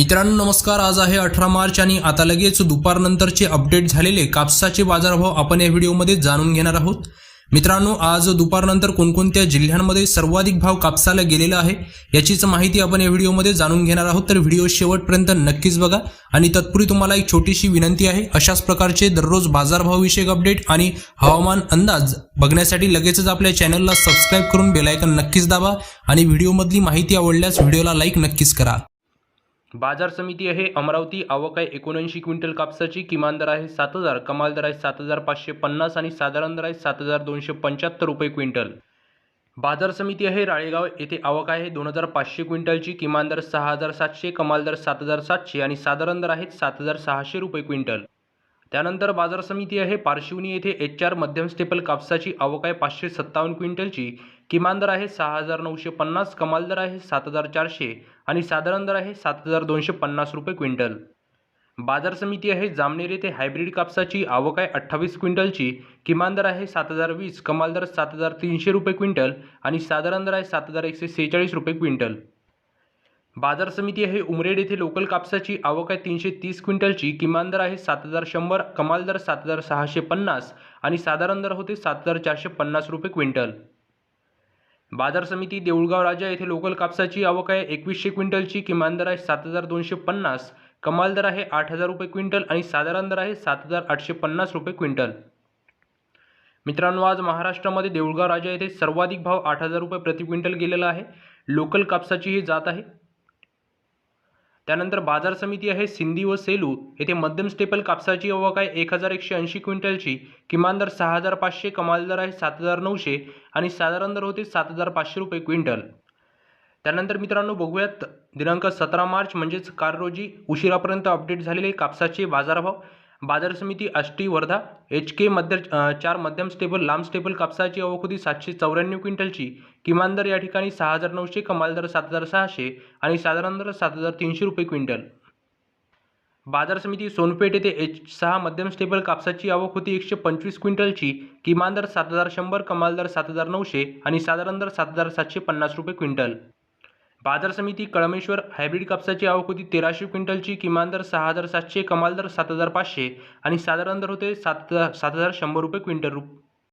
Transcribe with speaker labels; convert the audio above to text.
Speaker 1: मित्रांनो नमस्कार. आज आहे अठरा मार्च आणि आता लगेच दुपारनंतरचे अपडेट झालेले कापसाचे बाजारभाव आपण या व्हिडिओमध्ये जाणून घेणार आहोत. मित्रांनो आज दुपारनंतर कोणकोणत्या जिल्ह्यांमध्ये सर्वाधिक भाव कापसाला गेलेला आहे याचीच माहिती आपण या व्हिडिओमध्ये जाणून घेणार आहोत. तर व्हिडिओ शेवटपर्यंत नक्कीच बघा आणि तत्पूर्वी तुम्हाला एक छोटीशी विनंती आहे अशाच प्रकारचे दररोज बाजारभावविषयक अपडेट आणि हवामान अंदाज बघण्यासाठी लगेचच आपल्या चॅनलला सबस्क्राईब करून बेलायकन नक्कीच दाबा आणि व्हिडिओमधली माहिती आवडल्यास व्हिडिओला लाईक नक्कीच करा. बाजार समिती आहे अमरावती. आवक आहे एकोणऐंशी क्विंटल कापसाची. किमान दर आहे सात हजार. कमाल दर आहे सात हजार पाचशे पन्नास आणि साधारण दर आहे सात हजार दोनशे पंच्याहत्तर रुपये क्विंटल. बाजार समिती आहे राळेगाव. येथे आवक आहे दोन हजार पाचशे क्विंटलची. किमान दर सहा हजार सातशे कमाल दर सात हजार सातशे आणि साधारण दर आहेत सात हजार सहाशे रुपये क्विंटल. त्यानंतर बाजार समिती आहे. पार्शिवनी येथे एच आर मध्यम स्टेपल कापसाची आवक आहे. पाचशे सत्तावन्न क्विंटलची. किमान दर आहे सहा हजार नऊशे पन्नास. कमाल दर आहे सात हजार चारशे. आणि साधारण दर आहे सात हजार दोनशे पन्नास रुपये क्विंटल. बाजार समिती आहे. जामनेर येथे हायब्रिड कापसाची आवक आहे अठ्ठावीस क्विंटलची. किमान दर आहे सात हजार वीस. कमाल दर सात हजार तीनशे रुपये क्विंटल. आणि साधारण दर आहे सात हजार एकशे सेहेचाळीस रुपये क्विंटल. बाजार समिती आहे उमरेड येथे लोकल कापसाची आवक आहे तीनशे तीस क्विंटलची. किमान दर आहे सात हजार शंभर कमाल दर सात हजार सहाशे पन्नास आणि साधारण दर होते सात हजार चारशे पन्नास रुपये क्विंटल. बाजार समिती देऊळगाव राजा येथे लोकल कापसाची आवक आहे एकवीसशे क्विंटलची. किमान दर आहे सात हजार दोनशे पन्नास कमाल दर आहे आठ हजार रुपये क्विंटल आणि साधारण दर आहे सात हजार आठशे पन्नास रुपये क्विंटल. मित्रांनो आज महाराष्ट्रामध्ये देऊळगाव राजा येथे सर्वाधिक भाव आठ हजार रुपये प्रति क्विंटल गेलेला आहे. लोकल कापसाची ही जात आहे. त्यानंतर बाजार समिती आहे सिंधी व सेलू. येथे मध्यम स्टेपल कापसाची अवकाय एक हजार एकशे ऐंशी क्विंटलची. किमान दर सहा हजार पाचशे कमाल दर आहे सात हजार नऊशे आणि साधारण दर होते सात हजार पाचशे रुपये क्विंटल. त्यानंतर मित्रांनो बघूयात दिनांक सतरा मार्च म्हणजेच कार रोजी उशिरापर्यंत अपडेट झालेले कापसाचे बाजारभाव. बाजार समिती आष्टी वर्धा एच के मध्य चार मध्यम स्टेबल लांब स्टेबल कापसाची अवखुदी सातशे चौऱ्याण्णव क्विंटलची किमान दर या ठिकाणी सहा हजार नऊशे कमाल दर सात हजार सहाशे आणि साधारण दर सात हजार तीनशे रुपये क्विंटल. बाजार समिती सोनपेठ येथे एच सहा मध्यम स्टेबल कापसाची आवक होती एकशे पंचवीस क्विंटलची किमान दर सात हजार शंभर कमाल दर सात हजार नऊशे आणि साधारण दर सात हजार सातशे पन्नास रुपये क्विंटल. बाजार समिती कळमेश्वर हायब्रिड कापसाची आवक होती तेराशे क्विंटलची किमान दर सहा हजार सातशे कमाल दर सात हजार पाचशे आणि साधारण दर होते सात सात हजार शंभर रुपये क्विंटल रु